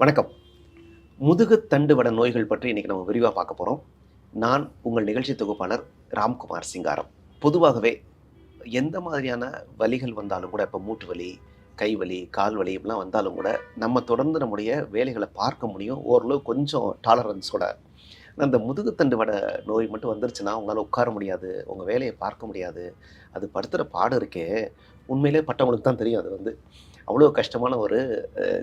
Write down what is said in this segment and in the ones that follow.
வணக்கம். முதுகுத்தண்டு வட நோய்கள் பற்றி இன்றைக்கி நம்ம விரிவாக பார்க்க போகிறோம் நான் உங்கள் நிகழ்ச்சி தொகுப்பாளர் ராம்குமார் சிங்காரம். பொதுவாகவே எந்த மாதிரியான வலிகள் வந்தாலும் கூட இப்போ மூட்டு வலி கை வலி கால் வலி இப்படிலாம் வந்தாலும் கூட நம்ம தொடர்ந்து நம்முடைய வேலைகளை பார்க்க முடியும். ஓரளவு கொஞ்சம் டாலரன்ஸோட அந்த இந்த முதுகுத்தண்டு வட நோய் மட்டும் வந்துருச்சுன்னா உங்களால் உட்கார முடியாது உங்கள் வேலையை பார்க்க முடியாது. அது படுத்துகிற பாடு இருக்கே. உண்மையிலே பட்டவங்களுக்கு தான் தெரியும். அது வந்து அவ்வளோ கஷ்டமான ஒரு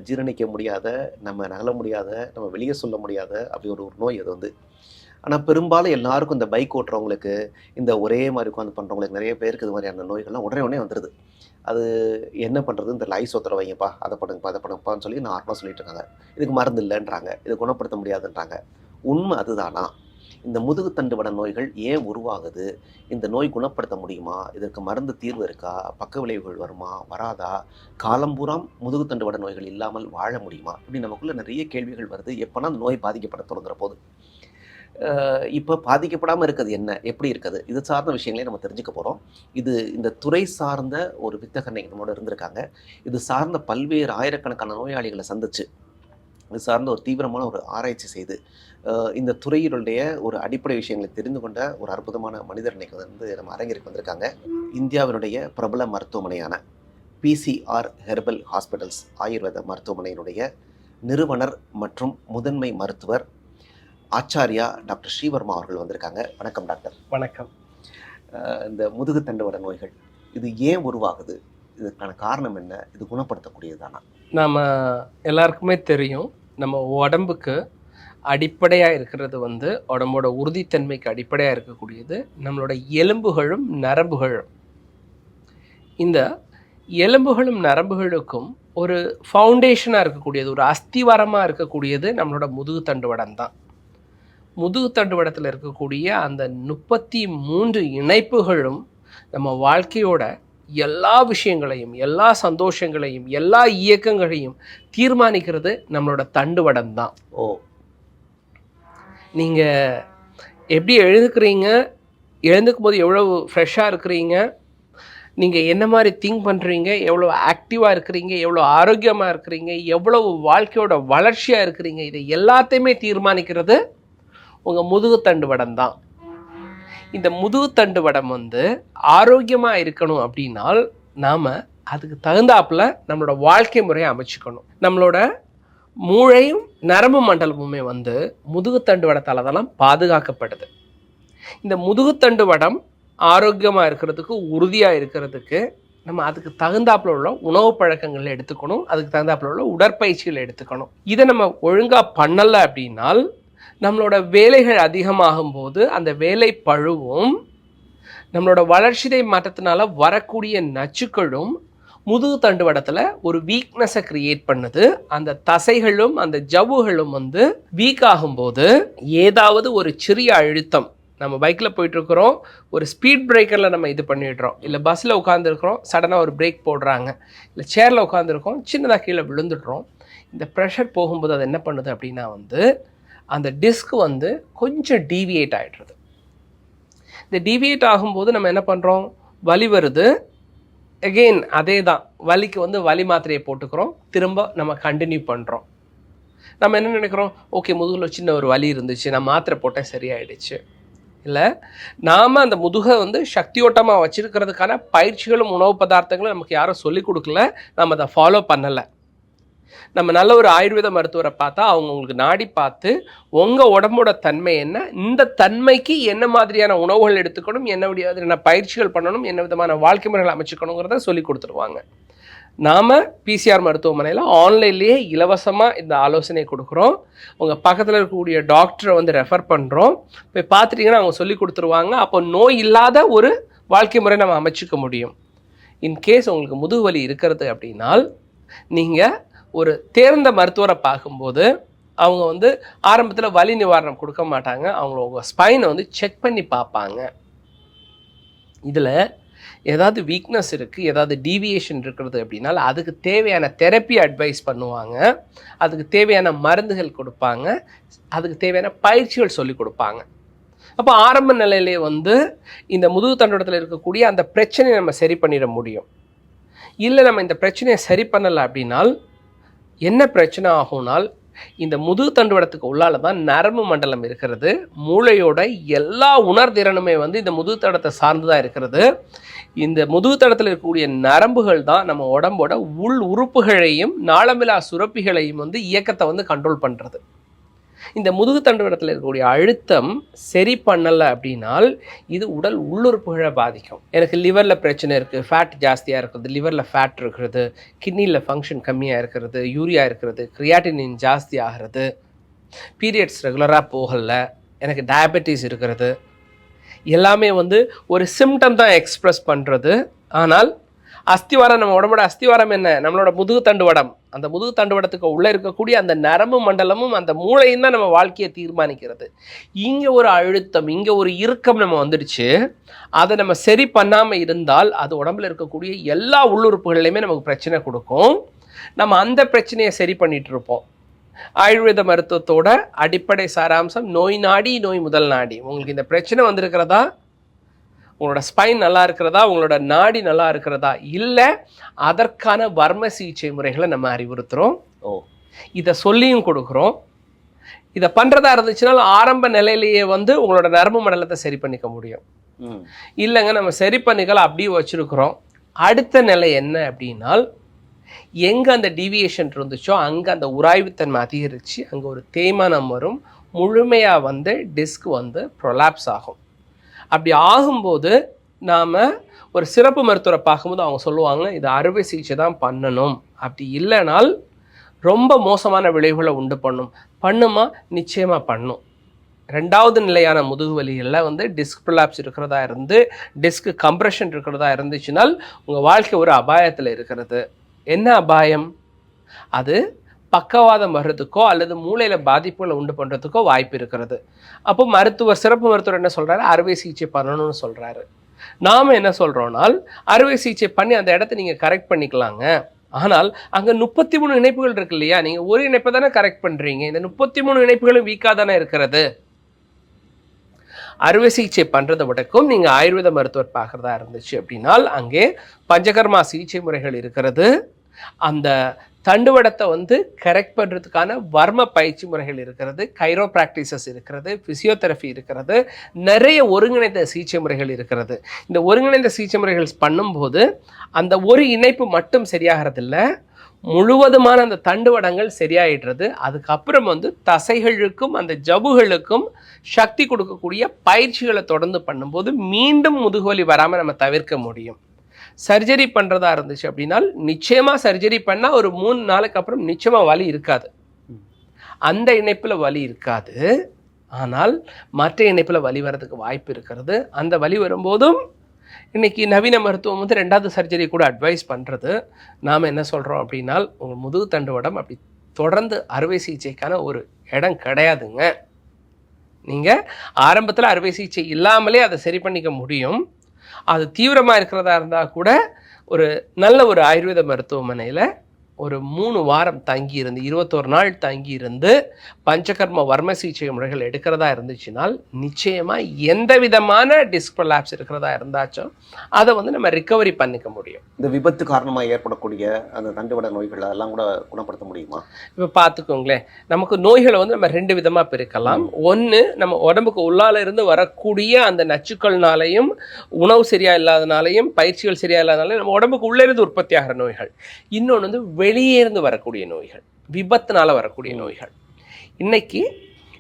ஜீரணிக்க முடியாத நம்ம நகல முடியாத நம்ம வெளியே சொல்ல முடியாத அப்படி ஒரு ஒரு நோய் அது வந்து. ஆனால் பெரும்பாலும் எல்லாருக்கும் இந்த பைக் ஓட்டுறவங்களுக்கு இந்த ஒரே மாதிரி உட்காந்து பண்ணுறவங்களுக்கு நிறைய பேருக்கு இது மாதிரியான நோய்கள்லாம் உடனே உடனே வந்துடுது அது என்ன பண்ணுறது இந்த லைஸ் ஒத்துற வைங்கப்பா அதை பண்ணுங்கப்பா அதை பண்ணுங்கப்பான்னு சொல்லி நார்மலாக சொல்லிட்டு இருக்காங்க. இதுக்கு மருந்து இல்லைன்றாங்க. இதை குணப்படுத்த முடியாதுன்றாங்க. உண்மை அதுதானா? இந்த முதுகுத்தண்டு வட நோய்கள் ஏன் உருவாகுது? இந்த நோய் குணப்படுத்த முடியுமா? இதற்கு மருந்து தீர்வு இருக்கா? பக்க விளைவுகள் வருமா? வராதா? காலம்பூராம் முதுகுத்தண்டு வட நோய்கள் இல்லாமல் வாழ முடியுமா? இப்படி நமக்குள்ள நிறைய கேள்விகள் வருது. எப்போனா அந்த நோய் பாதிக்கப்பட தொடங்குற போது. இப்போ பாதிக்கப்படாமல் இருக்கிறது என்ன? எப்படி இருக்குது? இது சார்ந்த விஷயங்களே நம்ம தெரிஞ்சுக்க போகிறோம் இது இந்த துறை சார்ந்த ஒரு வித்தகர் நம்மளோட இருந்திருக்காங்க. இது சார்ந்த பல்வேறு ஆயிரக்கணக்கான நோயாளிகளை சந்திச்சு இது சார்ந்த ஒரு தீவிரமான ஒரு ஆராய்ச்சி செய்து இந்த துறையினுடைய ஒரு அடிப்படை விஷயங்களை தெரிந்து கொண்ட ஒரு அற்புதமான மனிதர் இன்னைக்கு வந்து நம்ம அரங்கிற்கு வந்திருக்காங்க இந்தியாவினுடைய பிரபல மருத்துவமனையான பிசிஆர் ஹெர்பல் ஹாஸ்பிட்டல்ஸ் ஆயுர்வேத மருத்துவமனையினுடைய நிறுவனர் மற்றும் முதன்மை மருத்துவர் ஆச்சாரியா டாக்டர் ஸ்ரீவர்மா அவர்கள் வந்திருக்காங்க. வணக்கம் டாக்டர். வணக்கம். இந்த முதுகுத்தண்டுவட நோய்கள் இது ஏன் உருவாகுது? இதுக்கான காரணம் என்ன? இது குணப்படுத்தக்கூடியதானா நாம் எல்லாருக்குமே தெரியும். நம்ம உடம்புக்கு அடிப்படையாக இருக்கிறது வந்து உடம்போட உறுதித்தன்மைக்கு அடிப்படையாக இருக்கக்கூடியது நம்மளோட எலும்புகளும் நரம்புகளும். இந்த எலும்புகளும் நரம்புகளுக்கும் ஒரு ஃபவுண்டேஷனாக இருக்கக்கூடியது ஒரு அஸ்திவாரமாக இருக்கக்கூடியது நம்மளோட முதுகு தண்டுவடம் தான். முதுகு தண்டுவடத்தில் இருக்கக்கூடிய அந்த முப்பத்தி மூன்று இணைப்புகளும் நம்ம வாழ்க்கையோட எல்லா விஷயங்களையும் எல்லா சந்தோஷங்களையும் எல்லா இயக்கங்களையும் தீர்மானிக்கிறது நம்மளோட தண்டுவடம் தான் ஓ. நீங்கள் எப்படி எழுதுக்கிறீங்க எழுந்துக்கும் போது எவ்வளோ ஃப்ரெஷ்ஷாக இருக்கிறீங்க? நீங்கள் என்ன மாதிரி திங்க் பண்ணுறீங்க எவ்வளோ ஆக்டிவாக இருக்கிறீங்க? எவ்வளோ ஆரோக்கியமாக இருக்கிறீங்க? எவ்வளவு வாழ்க்கையோட வளர்ச்சியாக இருக்கிறீங்க? இதை எல்லாத்தையுமே தீர்மானிக்கிறது உங்கள் முதுகுத்தண்டு வடம் தான் இந்த முதுகுத்தண்டு வடம் வந்து ஆரோக்கியமாக இருக்கணும் அப்படின்னால் நாம் அதுக்கு தகுந்தாப்புல நம்மளோட வாழ்க்கை முறையை அமைச்சுக்கணும். நம்மளோட மூளையும் நரம்பு மண்டலமுமே வந்து முதுகுத்தண்டு வடத்தால் தான் பாதுகாக்கப்படுது. இந்த முதுகுத்தண்டு வடம் ஆரோக்கியமாக இருக்கிறதுக்கு உறுதியாக இருக்கிறதுக்கு நம்ம அதுக்கு தகுந்தாப்புல உள்ள உணவு பழக்கங்களை எடுத்துக்கணும். அதுக்கு தகுந்தாப்புல உள்ள உடற்பயிற்சிகளை எடுத்துக்கணும். இதை நம்ம ஒழுங்காக பண்ணலை அப்படின்னால் நம்மளோட வேலைகள் அதிகமாகும் போது அந்த வேலை பழுவும் நம்மளோட வளர்ச்சிதை மாற்றத்தினால வரக்கூடிய நச்சுக்களும் முதுகு தண்டுவடத்தில் ஒரு வீக்னஸை கிரியேட் பண்ணுது. அந்த தசைகளும் அந்த ஜவ்வுகளும் வந்து வீக் ஆகும்போது ஏதாவது ஒரு சிறிய அழுத்தம் நம்ம பைக்கில் போயிட்டுருக்குறோம் ஒரு ஸ்பீட் பிரேக்கரில் நம்ம இது பண்ணிடுறோம் இல்லை பஸ்ஸில் உட்காந்துருக்குறோம் சடனாக ஒரு பிரேக் போடுறாங்க இல்லை சேரில் உட்காந்துருக்கோம் சின்னதாக கீழே விழுந்துடுறோம். இந்த ப்ரெஷர் போகும்போது அது என்ன பண்ணுது அப்படின்னா வந்து அந்த டிஸ்க் வந்து கொஞ்சம் டீவியேட் ஆகிடுறது இந்த டீவியேட் ஆகும்போது நம்ம என்ன பண்ணுறோம் வலி வருது. எகெயின் அதே தான் வலிக்கு வந்து வலி மாத்திரையை போட்டுக்கிறோம். திரும்ப நம்ம கண்டினியூ பண்ணுறோம் நம்ம என்ன நினைக்கிறோம்? ஓகே முதுகில் சின்ன ஒரு வலி இருந்துச்சு. நான் மாத்திரை போட்டேன் சரியாயிடுச்சு. இல்லை நாம் அந்த முதுகை வந்து சக்தியோட்டமாக வச்சுருக்கிறதுக்கான பயிற்சிகளும் உணவு பதார்த்தங்களும் நமக்கு யாரும் சொல்லிக் கொடுக்கல. நம்ம அதை ஃபாலோ பண்ணலை. நம்ம நல்ல ஒரு ஆயுர்வேத மருத்துவரை பார்த்தா அவங்க உங்களுக்கு நாடி பார்த்து உங்கள் உடம்போட தன்மை என்ன? இந்த தன்மைக்கு என்ன மாதிரியான உணவுகள் எடுத்துக்கணும்? என்ன மாதிரியான பயிற்சிகள் பண்ணணும்? என்ன விதமான வாழ்க்கை முறைகள் அமைச்சுக்கணுங்கிறத சொல்லி கொடுத்துருவாங்க. நாம் பிசிஆர் மருத்துவமனையில் ஆன்லைன்லேயே இலவசமாக இந்த ஆலோசனை கொடுக்குறோம். உங்கள் பக்கத்தில் இருக்கக்கூடிய டாக்டரை வந்து ரெஃபர் பண்ணுறோம் போய் பார்த்துட்டிங்கன்னா அவங்க சொல்லி கொடுத்துருவாங்க. அப்போ நோய் இல்லாத ஒரு வாழ்க்கை முறை நம்ம அமைச்சிக்க முடியும். இன்கேஸ் உங்களுக்கு முதுகுவலி இருக்கிறது அப்படின்னால் நீங்கள் ஒரு தேர்ந்த மருத்துவரை பார்க்கும்போது அவங்க வந்து ஆரம்பத்தில் வலி நிவாரணம் கொடுக்க மாட்டாங்க. அவங்கள உங்கள் ஸ்பைனை வந்து செக் பண்ணி பார்ப்பாங்க. இதில் ஏதாவது வீக்னஸ் இருக்குது ஏதாவது டீவியேஷன் இருக்கிறது அப்படின்னா அதுக்கு தேவையான தெரப்பி அட்வைஸ் பண்ணுவாங்க. அதுக்கு தேவையான மருந்துகள் கொடுப்பாங்க. அதுக்கு தேவையான பயிற்சிகள் சொல்லி கொடுப்பாங்க. அப்போ ஆரம்ப நிலையிலே வந்து இந்த முதுகு தண்டத்தில் இருக்கக்கூடிய அந்த பிரச்சனையை நம்ம சரி பண்ணிட முடியும். இல்லை நம்ம இந்த பிரச்சனையை சரி பண்ணலை அப்படின்னால் என்ன பிரச்சனை ஆகும்னால் இந்த முதுகு தண்டுவடத்துக்கு உள்ளால தான் நரம்பு மண்டலம் இருக்கிறது. மூளையோட எல்லா உணர்திறனுமே வந்து இந்த முதுகு தடத்தை சார்ந்து தான் இருக்கிறது. இந்த முதுகு தடத்தில் இருக்கக்கூடிய நரம்புகள் தான் நம்ம உடம்போட உள் உறுப்புகளையும் நாளமிலா சுரப்பிகளையும் வந்து இயக்கத்தை வந்து கண்ட்ரோல் பண்ணுறது இந்த முதுகு தண்டுவடத்தில் இருக்கக்கூடிய அழுத்தம் சரி பண்ணலை அப்படின்னால் இது உடல் உள்ளுறுப்புகளை பாதிக்கும். எனக்கு லிவரில் பிரச்சனை இருக்குது ஃபேட் ஜாஸ்தியாக இருக்கிறது லிவரில் ஃபேட் இருக்கிறது கிட்னியில் ஃபங்க்ஷன் கம்மியாக இருக்கிறது யூரியா இருக்கிறது கிரியாட்டினின் ஜாஸ்தி ஆகிறது பீரியட்ஸ் ரெகுலராக போகலை எனக்கு டயபெட்டிஸ் இருக்கிறது எல்லாமே வந்து ஒரு சிம்டம் தான் எக்ஸ்ப்ரெஸ் பண்ணுறது ஆனால் அஸ்திவாரம் நம்ம உடம்போட அஸ்திவாரம் என்ன? நம்மளோட முதுகு தண்டுவடம். அந்த முதுகு தண்டுவடத்துக்கு உள்ளே இருக்கக்கூடிய அந்த நரம்பு மண்டலமும் அந்த மூளையும் தான் நம்ம வாழ்க்கையை தீர்மானிக்கிறது. இங்கே ஒரு அழுத்தம் இங்கே ஒரு இறுக்கம் நம்ம வந்துடுச்சு. அதை நம்ம சரி பண்ணாமல் இருந்தால் அது உடம்புல இருக்கக்கூடிய எல்லா உள்ளுறுப்புகள்லையுமே நமக்கு பிரச்சனை கொடுக்கும். நம்ம அந்த பிரச்சனையை சரி பண்ணிட்டு இருப்போம். ஆயுர்வேத மருத்துவத்தோட அடிப்படை சாராம்சம் நோய் நாடி நோய் முதல் நாடி. உங்களுக்கு இந்த பிரச்சனை வந்திருக்கிறதா? உங்களோட ஸ்பைன் நல்லா இருக்கிறதா? உங்களோட நாடி நல்லா இருக்கிறதா? இல்லை அதற்கான வர்ம சிகிச்சை முறைகளை நம்ம அறிவுறுத்துகிறோம் ஓ. இதை சொல்லியும் கொடுக்குறோம். இதை பண்ணுறதா இருந்துச்சுனால ஆரம்ப நிலையிலேயே வந்து உங்களோட நரம்பு மண்டலத்தை சரி பண்ணிக்க முடியும். இல்லைங்க நம்ம சரி பண்ணிக்கலாம் அப்படியே வச்சுருக்குறோம். அடுத்த நிலை என்ன அப்படின்னால் எங்கே அந்த டீவியேஷன் இருந்துச்சோ அங்கே அந்த உராய்வுத்தன்மை அதிகரித்து அங்கே ஒரு தேய்மானம் வரும். முழுமையாக வந்து டிஸ்க் வந்து ப்ரொலாப்ஸ் ஆகும். அப்படி ஆகும்போது நாம் ஒரு சிறப்பு மருத்துவரை பார்க்கும்போது அவங்க சொல்லுவாங்க இது அறுவை சிகிச்சை தான் பண்ணணும். அப்படி இல்லைனால் ரொம்ப மோசமான விளைவுகளை உண்டு பண்ணும். பண்ணுமா? நிச்சயமாக பண்ணும். ரெண்டாவது நிலையான முதுகு வலிகளில் வந்து டிஸ்க் ப்ரொலாப்ஸ் இருக்கிறதா இருந்து டிஸ்க் கம்ப்ரெஷன் இருக்கிறதா இருந்துச்சுனால் உங்கள் வாழ்க்கை ஒரு அபாயத்தில் இருக்கிறது. என்ன அபாயம்? அது பக்கவாதம் வர்றதுக்கோ அல்லது மூளையில் பாதிப்புகளை உண்டு பண்ணுறதுக்கோ வாய்ப்பு இருக்கிறது. அப்போ மருத்துவர் சிறப்பு மருத்துவர் என்ன சொல்கிறாரு அறுவை சிகிச்சை பண்ணணும்னு சொல்கிறாரு நாம் என்ன சொல்கிறோம்னால் அறுவை சிகிச்சை பண்ணி அந்த இடத்த நீங்கள் கரெக்ட் பண்ணிக்கலாங்க. ஆனால் அங்கே முப்பத்தி மூணு இணைப்புகள் இருக்கு இல்லையா? நீங்கள் ஒரு இணைப்பை தானே கரெக்ட் பண்ணுறீங்க இந்த முப்பத்தி மூணு இணைப்புகளும் வீக்காக தானே இருக்கிறது. அறுவை சிகிச்சை பண்ணுறதை விடக்கும் நீங்கள் ஆயுர்வேத மருத்துவர் பார்க்குறதா இருந்துச்சு அப்படின்னால் அங்கே பஞ்சகர்மா சிகிச்சை முறைகள் இருக்கிறது. அந்த தண்டுவடத்தை வந்து கரெக்ட் பண்ணுறதுக்கான வர்ம பயிற்சி முறைகள் இருக்கிறது கைரோ ப்ராக்டிசஸ் இருக்கிறது ஃபிசியோதெரபி இருக்கிறது நிறைய ஒருங்கிணைந்த சிகிச்சை முறைகள் இருக்கிறது. இந்த ஒருங்கிணைந்த சிகிச்சை முறைகள் பண்ணும்போது அந்த ஒரு இணைப்பு மட்டும் சரியாகிறதில்ல முழுவதுமான அந்த தண்டுவடங்கள் சரியாயிடுறது. அதுக்கப்புறம் வந்து தசைகளுக்கும் அந்த ஜவ்வுகளுக்கும் சக்தி கொடுக்கக்கூடிய பயிற்சிகளை தொடர்ந்து பண்ணும்போது மீண்டும் முதுகுவலி வராமல் நம்ம தவிர்க்க முடியும். சர்ஜரி பண்ணுறதா இருந்துச்சு அப்படின்னால் நிச்சயமாக சர்ஜரி பண்ணால் ஒரு மூணு நாளுக்கு அப்புறம் நிச்சயமாக வலி இருக்காது. அந்த இணைப்பில் வலி இருக்காது. ஆனால் மற்ற இணைப்பில் வலி வர்றதுக்கு வாய்ப்பு இருக்கிறது. அந்த வலி வரும்போதும் இன்னைக்கு நவீன மருத்துவம் வந்து ரெண்டாவது சர்ஜரி கூட அட்வைஸ் பண்ணுறது நாம் என்ன சொல்கிறோம் அப்படின்னால் உங்கள் முதுகு தண்டுவடம் அப்படி தொடர்ந்து அறுவை சிகிச்சைக்கான ஒரு இடம் கிடையாதுங்க. நீங்கள் ஆரம்பத்தில் அறுவை சிகிச்சை இல்லாமலே அதை சரி பண்ணிக்க முடியும். அது தீவிரமாக இருக்கிறதா இருந்தால் கூட ஒரு நல்ல ஒரு ஆயுர்வேத மருத்துவமனையில் ஒரு மூணு வாரம் தங்கி இருந்து இருபத்தோரு நாள் தங்கி இருந்து பஞ்சகர்ம வர்ம சிகிச்சை முறைகள் எடுக்கிறதா இருந்துச்சுனால் நிச்சயமாக எந்த விதமான டிஸ்க் ப்ரொலாப்ஸ் இருக்கிறதா இருந்தாச்சும் அதை வந்து நம்ம ரிகவரி பண்ணிக்க முடியும். இந்த விபத்து காரணமாக ஏற்படக்கூடிய அந்த தண்டுவட நோய்கள் அதெல்லாம் கூட குணப்படுத்த முடியுமா? இப்போ பார்த்துக்கோங்களேன் நமக்கு நோய்களை வந்து நம்ம ரெண்டு விதமாக பிரிக்கலாம். ஒன்று நம்ம உடம்புக்கு உள்ளால இருந்து வரக்கூடிய அந்த நச்சுக்கள்னாலையும் உணவு சரியா இல்லாதனாலையும் பயிற்சிகள் சரியா இல்லாதனாலையும் நம்ம உடம்புக்கு உள்ளே இருந்து உற்பத்தி ஆகிற நோய்கள். இன்னொன்று வந்து வெளியே இருந்து வரக்கூடிய நோய்கள் விபத்துனால வரக்கூடிய நோய்கள். இன்னைக்கு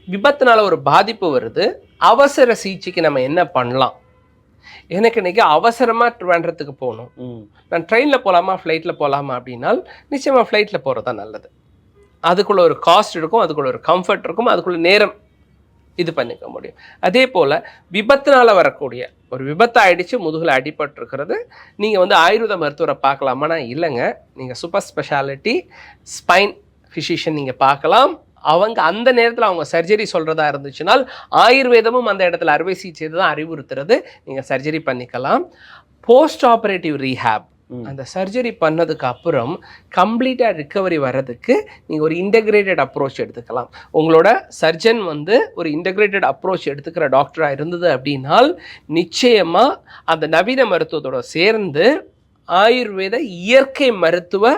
விபத்துனால ஒரு பாதிப்பு வருது அவசர சிகிச்சைக்கு நம்ம என்ன பண்ணலாம்? எனக்கு இன்னைக்கு அவசரமாக ட்ரிவாண்ட்ரத்துக்கு போகணும். நான் ட்ரெயினில் போகலாமா ஃப்ளைட்டில் போகலாமா அப்படின்னால் நிச்சயமாக ஃப்ளைட்டில் போகிறது தான் நல்லது. அதுக்குள்ள ஒரு காஸ்ட் இருக்கும் அதுக்குள்ள ஒரு கம்ஃபர்ட் இருக்கும் அதுக்குள்ள நேரம் இது பண்ணிக்க முடியும். அதே போல் விபத்தினால் வரக்கூடிய ஒரு விபத்து ஆயிடுச்சு முதுகில் அடிபட்டிருக்கிறது. நீங்கள் வந்து ஆயுர்வேத மருத்துவரை பார்க்கலாமானா? இல்லைங்க. நீங்கள் சூப்பர் ஸ்பெஷாலிட்டி ஸ்பைன் ஃபிசிஷியன் நீங்கள் பார்க்கலாம். அவங்க அந்த நேரத்தில் அவங்க சர்ஜரி சொல்கிறதா இருந்துச்சுனால் ஆயுர்வேதமும் அந்த இடத்துல அறுவை சிகிச்சை தான் அறிவுறுத்துறது. நீங்கள் சர்ஜரி பண்ணிக்கலாம். போஸ்ட் ஆப்ரேட்டிவ் ரீஹேப் அந்த சர்ஜரி பண்ணதுக்கு அப்புறம் கம்ப்ளீட்டாக ரிக்கவரி வர்றதுக்கு நீங்கள் ஒரு இன்டகிரேட்டட் அப்ரோச் எடுத்துக்கலாம். உங்களோட சர்ஜன் வந்து ஒரு இன்டகிரேட்டட் அப்ரோச் எடுத்துக்கிற டாக்டராக இருந்தது அப்படின்னால் நிச்சயமாக அந்த நவீன மருத்துவத்தோட சேர்ந்து ஆயுர்வேத இயற்கை மருத்துவ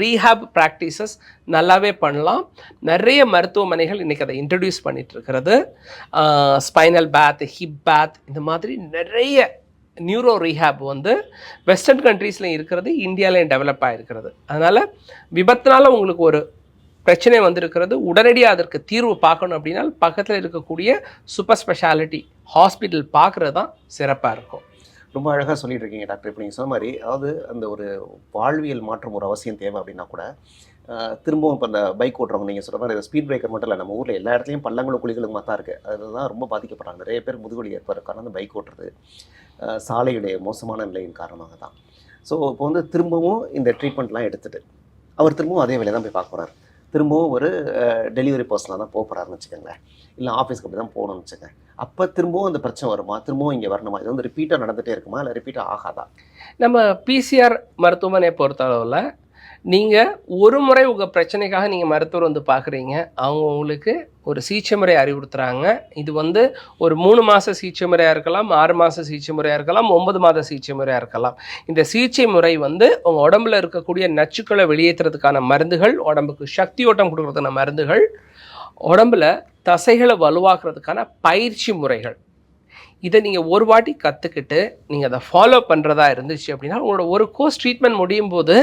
ரீஹாப் ப்ராக்டிசஸ் நல்லாவே பண்ணலாம். நிறைய மருத்துவமனைகள் இன்றைக்கி அதை இன்ட்ரடியூஸ் பண்ணிட்டு இருக்கிறது. ஸ்பைனல் பேத் ஹிப் பேத் இந்த மாதிரி நிறைய நியூரோ ரீஹாப் வந்து வெஸ்டர்ன் கண்ட்ரீஸில் இருக்கிறது இந்தியாவிலையும் டெவலப் ஆகிருக்கிறது அதனால் விபத்தினால் உங்களுக்கு ஒரு பிரச்சனை வந்திருக்கிறது. உடனடியாக அதற்கு தீர்வு பார்க்கணும் அப்படின்னா பக்கத்தில் இருக்கக்கூடிய சூப்பர் ஸ்பெஷாலிட்டி ஹாஸ்பிட்டல் பார்க்குறது தான் சிறப்பாக இருக்கும். ரொம்ப அழகாக சொல்லிட்டு இருக்கீங்க டாக்டர். இப்போ நீங்கள் சொன்ன மாதிரி அதாவது அந்த ஒரு வாழ்வியல் மாற்றம் ஒரு அவசியம் தேவை அப்படின்னா கூட திரும்பவும் இப்போ அந்த பைக் ஓட்டுறவங்க நீங்கள் சொல்கிற மாதிரி ஸ்பீட் பிரேக்கர் மட்டும் இல்லை நம்ம ஊரில் எல்லா இடத்துலையும் பள்ளங்களும் குழிகளும் தான் இருக்குது அதுதான் ரொம்ப பாதிக்கப்படுறாங்க. நிறைய பேர் முதுகுவலி ஏற்படுற காரணம் அந்த பைக் ஓட்டுறது சாலையுடைய மோசமான நிலையின் காரணமாக தான் ஸோ இப்போ வந்து திரும்பவும் இந்த ட்ரீட்மெண்ட்லாம் எடுத்துகிட்டு அவர் திரும்பவும் அதே வேலையை தான் போய் பார்க்க போகிறார் திரும்பவும் ஒரு டெலிவரி பர்சனாக தான் போக போகிறாருன்னு வச்சுக்கோங்களேன். இல்லை ஆஃபீஸ்க்கு அப்படி தான் போகணும்னு வச்சுக்கோங்க. அப்போ திரும்பவும் அந்த பிரச்சனை வருமா? திரும்பவும் இங்கே வரணுமா? இது வந்து ரிப்பீட்டாக நடந்துகிட்டே இருக்குமா? இல்லை ரிப்பீட்டாக ஆகாதா? நம்ம பிசிஆர் மருத்துவமனையை பொறுத்த அளவில் நீங்கள் ஒரு முறை உங்கள் பிரச்சனைக்காக நீங்கள் மருத்துவர் வந்து பார்க்குறீங்க அவங்க உங்களுக்கு ஒரு சிகிச்சை முறை அறிவுறுத்துறாங்க. இது வந்து ஒரு மூணு மாத சிகிச்சை முறையாக இருக்கலாம் ஆறு மாத சிகிச்சை முறையாக இருக்கலாம் ஒன்பது மாத சிகிச்சை முறையாக இருக்கலாம். இந்த சிகிச்சை முறை வந்து உங்கள் உடம்புல இருக்கக்கூடிய நச்சுக்களை வெளியேற்றுறதுக்கான மருந்துகள் உடம்புக்கு சக்தி ஓட்டம் கொடுக்கறதுக்கான மருந்துகள் உடம்புல தசைகளை வலுவாக்குறதுக்கான பயிற்சி முறைகள். இதை நீங்கள் ஒரு வாட்டி கற்றுக்கிட்டு நீங்கள் அதை ஃபாலோ பண்ணுறதா இருந்துச்சு அப்படின்னா உங்களோட ஒரு கோர்ஸ் ட்ரீட்மெண்ட் முடியும் போது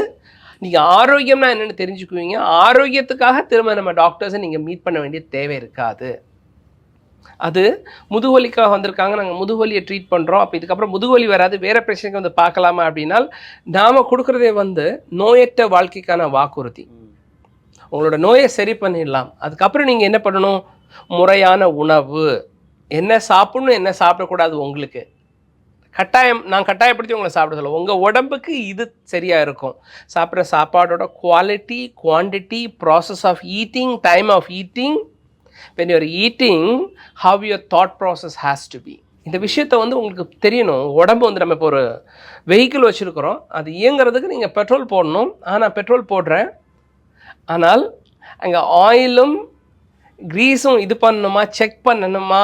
நீங்கள் ஆரோக்கியம்னா என்னென்னு தெரிஞ்சுக்குவீங்க. ஆரோக்கியத்துக்காக திரும்ப நம்ம டாக்டர்ஸை நீங்கள் மீட் பண்ண வேண்டிய தேவை இருக்காது. அது முதுகுவலிக்காக வந்திருக்காங்க. நாங்கள் முதுகுவலியை ட்ரீட் பண்ணுறோம் அப்போ இதுக்கப்புறம் முதுகுவலி வராது. வேறு பிரச்சனைக்கு வந்து பார்க்கலாமா அப்படின்னா நாம் கொடுக்குறதே வந்து நோயற்ற வாழ்க்கைக்கான வாக்குறுதி. உங்களோட நோயை சரி பண்ணிடலாம். அதுக்கப்புறம் நீங்கள் என்ன பண்ணணும்? முறையான உணவு. என்ன சாப்பிடணும் என்ன சாப்பிடக்கூடாது உங்களுக்கு? கட்டாயம் நான் கட்டாயப்படுத்தி உங்களை சாப்பிட சொல்ல உங்கள் உடம்புக்கு இது சரியாக இருக்கும். சாப்பிட்ற சாப்பாடோட quality quantity process of eating time of eating when you're eating how your thought process has to be இந்த விஷயத்த வந்து உங்களுக்கு தெரியணும். உடம்பு வந்து நம்ம இப்போ ஒரு வெஹிக்கிள் வச்சுருக்கிறோம். அது இயங்குறதுக்கு நீங்கள் பெட்ரோல் போடணும். ஆனால் பெட்ரோல் போடுறேன். ஆனால் அங்கே ஆயிலும் க்ரீஸும் இது பண்ணணுமா செக் பண்ணணுமா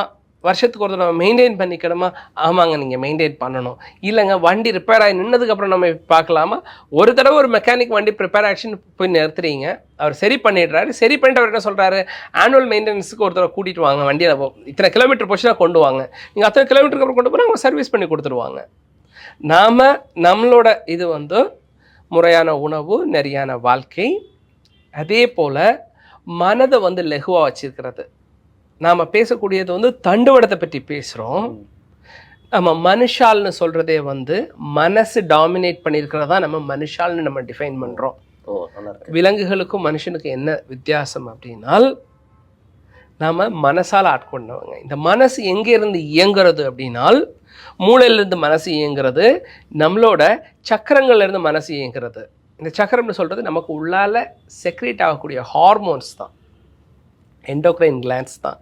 வருஷத்துக்கு ஒரு தடவை மெயின்டைன் பண்ணிக்கணுமா? ஆமாங்க நீங்கள் மெயின்டைன் பண்ணணும். இல்லைங்க வண்டி ரிப்பேர் ஆகி நின்னதுக்கப்புறம் நம்ம பார்க்கலாமா? ஒரு தடவை ஒரு மெக்கானிக் வண்டி ப்ரிப்பேர் ஆக்ஷன் போய் நிறுத்துறீங்க. அவர் சரி பண்ணிடுறாரு. சரி பண்ணிட்டு அவர் என்ன சொல்கிறாரு ஆனுவல் மெயின்டெனன்ஸுக்கு ஒரு தடவை கூட்டிகிட்டு வாங்க வண்டியை இத்தனை கிலோமீட்டர் போச்சுன்னா கொண்டு வாங்க. நீங்கள் அத்தனை கிலோமீட்டருக்கு அப்புறம் கொண்டு போனால் அவங்க சர்வீஸ் பண்ணி கொடுத்துருவாங்க. நாம் நம்மளோட இது வந்து முறையான உணவு நிறையான வாழ்க்கை அதே போல் மனதை வந்து லெகுவாக வச்சுருக்கிறது. நாம் பேசக்கூடியது வந்து தண்டுவடத்தை பற்றி பேசுகிறோம் நம்ம மனுஷால்னு சொல்கிறதே வந்து மனசு டாமினேட் பண்ணியிருக்கிறதா நம்ம மனுஷால்னு நம்ம டிஃபைன் பண்ணுறோம் விலங்குகளுக்கும் மனுஷனுக்கும் என்ன வித்தியாசம் அப்படின்னால் நாம் மனசால் ஆட்கொண்டவங்க இந்த மனசு எங்கேருந்து இயங்குறது அப்படின்னால் மூளையிலேருந்து மனசு இயங்குறது நம்மளோட சக்கரங்கள்லேருந்து மனசு இயங்குறது. இந்த சக்கரம்னு சொல்கிறது நமக்கு உள்ளால செக்ரேட் ஆகக்கூடிய ஹார்மோன்ஸ் தான். எண்டோக்ரைன் கிளான்ஸ் தான்.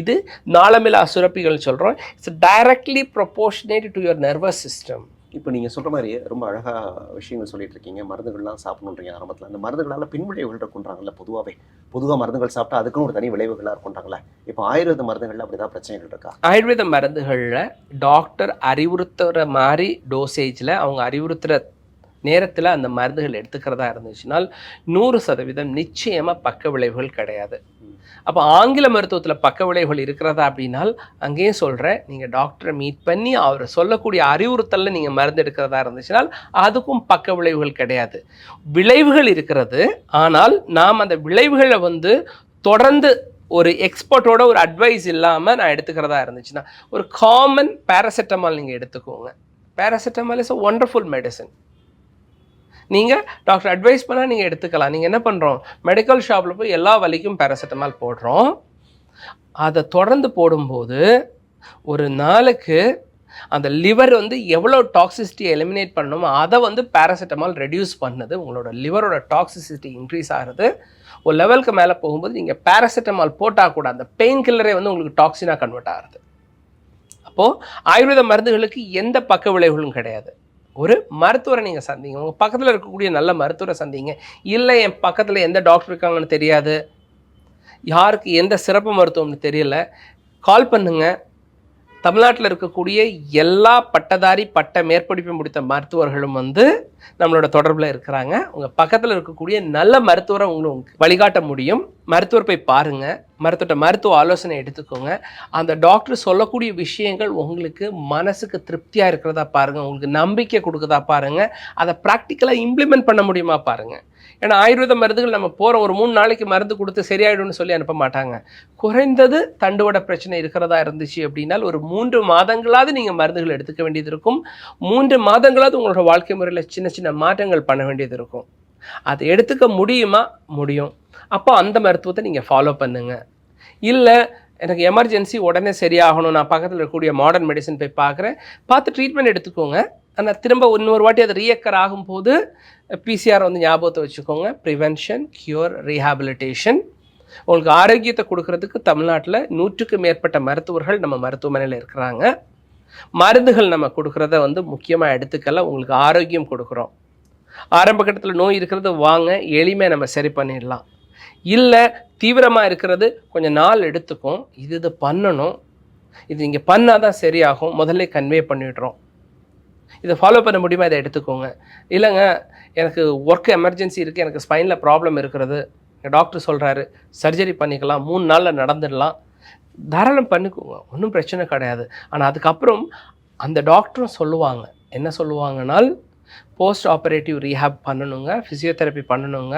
இது நாளமில்லா சுரப்பிகள் சொல்கிறோம் it's directly proportionate to your nervous system இப்போ நீங்கள் சொல்கிற மாதிரி ரொம்ப அழகாக விஷயங்கள் சொல்லிட்டு இருக்கீங்க. மருந்துகள்லாம் சாப்பிடணுன்றீங்க ஆரம்பத்தில். அந்த மருந்துகளால் பின்விளைவுகள் இருக்குன்றாங்கல்ல பொதுவாகவே பொதுவாக மருந்துகள் சாப்பிட்டா அதுக்குன்னு ஒரு தனி விளைவுகளாக இருக்குன்றாங்களே இப்போ ஆயுர்வேத மருந்துகளில் அப்படி தான் பிரச்சனைகள் இருக்கா? ஆயுர்வேத மருந்துகளில் டாக்டர் அறிவுறுத்துகிற மாதிரி டோசேஜில் அவங்க அறிவுறுத்துகிற நேரத்தில் அந்த மருந்துகள் எடுத்துக்கிறதா இருந்துச்சுனால் நூறு சதவீதம் நிச்சயமாக பக்க விளைவுகள் கிடையாது. அப்போ ஆங்கில மருத்துவத்தில் பக்க விளைவுகள் இருக்கிறதா அப்படின்னால் அங்கேயும் சொல்கிறேன் நீங்கள் டாக்டரை மீட் பண்ணி அவர் சொல்லக்கூடிய அறிவுறுத்தலில் நீங்கள் மருந்து எடுக்கிறதா இருந்துச்சுனால் அதுக்கும் பக்க விளைவுகள் கிடையாது. விளைவுகள் இருக்கிறது ஆனால் நாம் அந்த விளைவுகளை வந்து தொடர்ந்து ஒரு எக்ஸ்பர்ட்டோட ஒரு அட்வைஸ் இல்லாமல் நான் எடுத்துக்கிறதா இருந்துச்சுன்னா ஒரு காமன் பேராசெட்டமால் நீங்கள் எடுத்துக்கோங்க. Paracetamol is a wonderful medicine நீங்கள் டாக்டர் அட்வைஸ் பண்ணால் நீங்கள் எடுத்துக்கலாம். நீங்கள் என்ன பண்ணுறோம் மெடிக்கல் ஷாப்பில் போய் எல்லா வலிக்கும் பேராசிட்டமால் போடுறோம். அதை தொடர்ந்து போடும்போது ஒரு நாளுக்கு அந்த லிவர் வந்து எவ்வளோ டாக்ஸிசிட்டியை எலிமினேட் பண்ணணுமோ அதை வந்து பேராசிட்டமால் ரெடியூஸ் பண்ணுது. உங்களோட லிவரோட டாக்ஸிசிட்டி இன்க்ரீஸ் ஆகிறது ஒரு லெவலுக்கு மேலே போகும்போது நீங்கள் பேராசிட்டமால் போட்டால் கூட அந்த பெயின் கில்லரே வந்து உங்களுக்கு டாக்ஸினாக கன்வெர்ட் ஆகுது. அப்போது ஆயுர்வேத மருந்துகளுக்கு எந்த பக்க விளைவுகளும் கிடையாது. ஒரு மருத்துவரை நீங்கள் சந்திங்க. உங்கள் பக்கத்தில் இருக்கக்கூடிய நல்ல மருத்துவரை சந்திங்க. இல்லை என் பக்கத்தில் எந்த டாக்டர் இருக்காங்கன்னு தெரியாது. யாருக்கு எந்த சிறப்பு மருத்துவம்னு தெரியல. கால் பண்ணுங்கள் தமிழ்நாட்டில் இருக்கக்கூடிய எல்லா பட்டதாரி பட்ட மேற்படிப்பு முடித்த மருத்துவர்களும் வந்து நம்மளோட தொடர்பில் இருக்கிறாங்க. உங்கள் பக்கத்தில் இருக்கக்கூடிய நல்ல மருத்துவரை உங்களுக்கு வழிகாட்ட முடியும். மருத்துவர் போய் பாருங்கள் மருத்துவர்கிட்ட மருத்துவ ஆலோசனை எடுத்துக்கோங்க. அந்த டாக்டர் சொல்லக்கூடிய விஷயங்கள் உங்களுக்கு மனசுக்கு திருப்தியாக இருக்கிறதா பாருங்கள் உங்களுக்கு நம்பிக்கை கொடுக்குதா பாருங்கள் அதை ப்ராக்டிக்கலாக இம்ப்ளிமெண்ட் பண்ண முடியுமா பாருங்கள் ஏன்னா ஆயுர்வேத மருந்துகள் நம்ம போகிற ஒரு மூணு நாளைக்கு மருந்து கொடுத்து சரியாயிடும்னு சொல்லி அனுப்ப மாட்டாங்க. குறைந்தது தண்டுவட பிரச்சனை இருக்கிறதா இருந்துச்சு அப்படின்னால் ஒரு மூன்று மாதங்களாவது நீங்கள் மருந்துகள் எடுத்துக்க வேண்டியது இருக்கும். மூன்று மாதங்களாவது உங்களோட வாழ்க்கை முறையில் சின்ன சின்ன மாற்றங்கள் பண்ண வேண்டியது இருக்கும். அதை எடுத்துக்க முடியுமா? முடியும். அப்போ அந்த மருத்துவத்தை நீங்கள் ஃபாலோ பண்ணுங்க. இல்லை எனக்கு எமர்ஜென்சி உடனே சரியாகணும். நான் பக்கத்தில் இருக்கக்கூடிய மாடர்ன் மெடிசன் போய் பார்க்குறேன். பார்த்து ட்ரீட்மெண்ட் எடுத்துக்கோங்க. ஆனால் திரும்ப இன்னொரு வாட்டி அது ரீஎக்கர் ஆகும்போது பிசிஆர் வந்து ஞாபகத்தை வச்சுக்கோங்க. ப்ரிவென்ஷன் கியூர் ரீஹாபிலிட்டேஷன் உங்களுக்கு ஆரோக்கியத்தை கொடுக்கறதுக்கு தமிழ்நாட்டில் நூற்றுக்கு மேற்பட்ட மருத்துவர்கள் நம்ம மருத்துவமனையில் இருக்கிறாங்க. மருந்துகள் நம்ம கொடுக்குறத வந்து முக்கியமாக எடுத்துக்கல உங்களுக்கு ஆரோக்கியம் கொடுக்குறோம். ஆரம்ப கட்டத்தில் நோய் இருக்கிறது வாங்க எளிமையாக நம்ம சரி பண்ணிடலாம். இல்லை தீவிரமாக இருக்கிறது கொஞ்சம் நாள் எடுத்துக்கும். இது இது பண்ணணும். இது நீங்கள் பண்ணால் தான் சரியாகும். முதல்ல கன்வே பண்ணிடுறோம். இதை ஃபாலோ பண்ண முடியுமா? இதை எடுத்துக்கோங்க. இல்லைங்க எனக்கு ஒர்க் எமர்ஜென்சி இருக்குது எனக்கு ஸ்பைனில் ப்ராப்ளம் இருக்கிறது. டாக்டர் சொல்கிறாரு சர்ஜரி பண்ணிக்கலாம் மூணு நாளில் நடந்துடலாம். தாராளம் பண்ணிக்கோங்க ஒன்றும் பிரச்சனை கிடையாது. ஆனால் அதுக்கப்புறம் அந்த டாக்டரும் சொல்லுவாங்க என்ன சொல்லுவாங்கனால் போஸ்ட் ஆப்ரேட்டிவ் ரீஹாப் பண்ணணுங்க ஃபிசியோதெரப்பி பண்ணணுங்க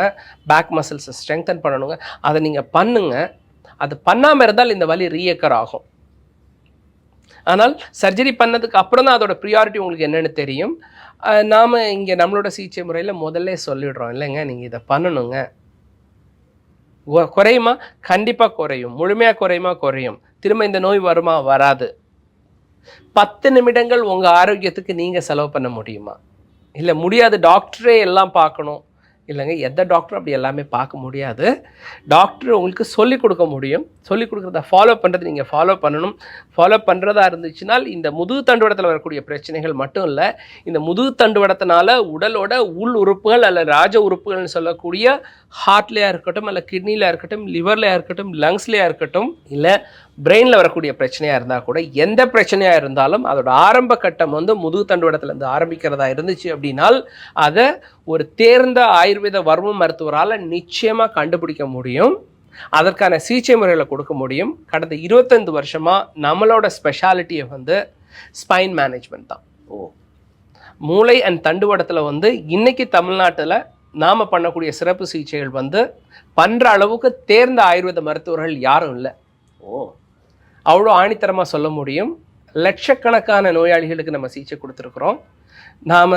பேக் மசில்ஸை ஸ்ட்ரெங்தன் பண்ணணுங்க. அதை நீங்கள் பண்ணுங்க அது பண்ணாமல் இருந்தால் இந்த வலி ரீயக்கர் ஆகும். ஆனால் சர்ஜரி பண்ணதுக்கு அப்புறம் தான் அதோட ப்ரியாரிட்டி உங்களுக்கு என்னென்னு தெரியும். நாம் இங்கே நம்மளோட சிகிச்சை முறையில் முதல்ல சொல்லிடுறோம். இல்லைங்க? நீங்கள் இதை பண்ணணுங்க. குறையுமா? கண்டிப்பாக குறையும். முழுமையாக குறையுமா? குறையும். திரும்ப இந்த நோய் வருமா? வராது. பத்து நிமிடங்கள் உங்கள் ஆரோக்கியத்துக்கு நீங்கள் செலவு பண்ண முடியுமா? இல்லை முடியாது. டாக்டரே எல்லாம் பார்க்கணும். இல்லைங்க எந்த டாக்டரும் அப்படி எல்லாமே பார்க்க முடியாது. டாக்டர் உங்களுக்கு சொல்லிக் கொடுக்க முடியும். சொல்லிக் கொடுக்குறத ஃபாலோ பண்ணுறது நீங்கள் ஃபாலோ பண்ணணும். ஃபாலோ பண்ணுறதா இருந்துச்சுனால் இந்த முதுகு தண்டுவடத்தில் வரக்கூடிய பிரச்சனைகள் மட்டும் இல்லை இந்த முதுகு தண்டுவடத்தினால உடலோட உள் உறுப்புகள் அல்ல ராஜ உறுப்புகள்னு சொல்லக்கூடிய ஹார்ட்லேயா இருக்கட்டும் இல்லை கிட்னியில் இருக்கட்டும் லிவர்லையாக இருக்கட்டும் லங்ஸ்லையா இருக்கட்டும் இல்லை பிரெயினில் வரக்கூடிய பிரச்சனையாக இருந்தால் கூட எந்த பிரச்சனையாக இருந்தாலும் அதோட ஆரம்ப கட்டம் வந்து முதுகு தண்டுவடத்துலேருந்து ஆரம்பிக்கிறதா இருந்துச்சு அப்படின்னால் அதை ஒரு தேர்ந்த ஆயுர்வேத வர்ம மருத்துவரால் நிச்சயமாக கண்டுபிடிக்க முடியும். அதற்கான சிகிச்சை முறைகளை கொடுக்க முடியும். கடந்த இருபத்தைந்து வருஷமாக நம்மளோட ஸ்பெஷாலிட்டியை வந்து ஸ்பைன் மேனேஜ்மெண்ட் தான். ஓ மூளை அண்ட் தண்டுவடத்தில் வந்து இன்றைக்கி தமிழ்நாட்டில் நாம் பண்ணக்கூடிய சிறப்பு சிகிச்சைகள் வந்து பண்ணுற அளவுக்கு தேர்ந்த ஆயுர்வேத மருத்துவர்கள் யாரும் இல்லை. ஓ. அவ்வளோ ஆணித்தரமாக சொல்ல முடியும். லட்சக்கணக்கான நோயாளிகளுக்கு நம்ம சிகிச்சை கொடுத்துருக்குறோம். நாம்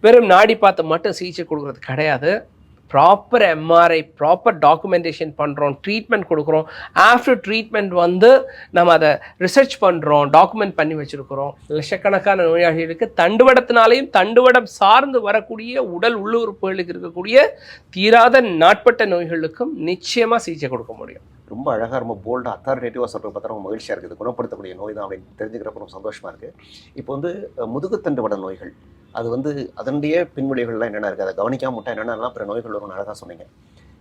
வெறும் நாடி பார்த்து மட்டும் சிகிச்சை கொடுக்குறது கிடையாது. ப்ராப்பர் எம்ஆர்ஐ ப்ராப்பர் டாக்குமெண்டேஷன் பண்ணுறோம் ட்ரீட்மெண்ட் கொடுக்குறோம். ஆஃப்டர் ட்ரீட்மெண்ட் வந்து நம்ம அதை ரிசர்ச் பண்ணுறோம் டாக்குமெண்ட் பண்ணி வச்சுருக்கிறோம். லட்சக்கணக்கான நோயாளிகளுக்கு தண்டுவடத்தினாலையும் தண்டுவடம் சார்ந்து வரக்கூடிய உடல் உள்ளுறுப்புகளுக்கு இருக்கக்கூடிய தீராத நாட்பட்ட நோய்களுக்கும் நிச்சயமாக சிகிச்சை கொடுக்க முடியும். ரொம்ப அழகாக ரொம்ப போல்டாக அத்தாரிட்டேட்டிவாக சொல்கிறது பார்த்தா ரொம்ப மகிழ்ச்சியாக இருக்குது. குணப்படுத்தக்கூடிய நோய் தான் அப்படின்னு தெரிஞ்சுக்கிறப்ப ரொம்ப சந்தோஷமாக இருக்குது இப்போ வந்து முதுகுத்தண்டு வட நோய்கள். அது வந்து அதனுடைய பின்விளைவுகள்லாம் என்னென்ன இருக்குது அதை கவனிக்காம விட்டா என்னென்னலாம்? பிற நோய்கள் வரும்னு அழகாக சொன்னீங்க.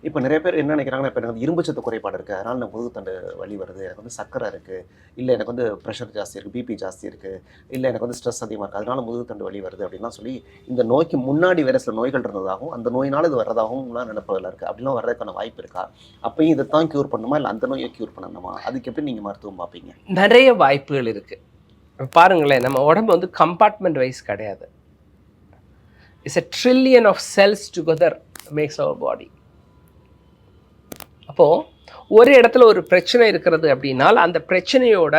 இப்போ நிறைய பேர் என்ன நினைக்கிறாங்கன்னா இப்போ எனக்கு வந்து இரும்பு சத்து குறைபாடு இருக்குது அதனால் நான் முதுகுத்தண்டு வலி வருது. எனக்கு வந்து சக்கரை இருக்குது இல்லை எனக்கு வந்து ப்ரெஷர் ஜாஸ்தி இருக்குது பிபி ஜாஸ்தி இருக்குது இல்லை எனக்கு வந்து ஸ்ட்ரெஸ் அதிகமாக இருக்குது அதனால் முதுகுத்தண்டு வலி வருது அப்படின்லாம் சொல்லி இந்த நோய்க்கு முன்னாடி வேறு சில நோய்கள் இருந்ததாகவும் அந்த நோயினால் இது வர்றதாகவும் நினைப்பதில் இருக்குது அப்படிலாம் வர்றதுக்கான வாய்ப்பு இருக்கா? அப்பயும் இதை தான் க்யூர் பண்ணுமா? இல்லை அந்த நோயை க்யூர் பண்ணணுமா? அதுக்கு எப்படி நீங்கள் மருத்துவம் பார்ப்பீங்க? நிறைய வாய்ப்புகள் இருக்குது பாருங்களேன் நம்ம உடம்பு வந்து கம்பார்ட்மெண்ட் வைஸ் கிடையாது. It's a trillion of cells together makes our body அப்போது ஒரு இடத்துல ஒரு பிரச்சனை இருக்கிறது அப்படின்னால் அந்த பிரச்சனையோட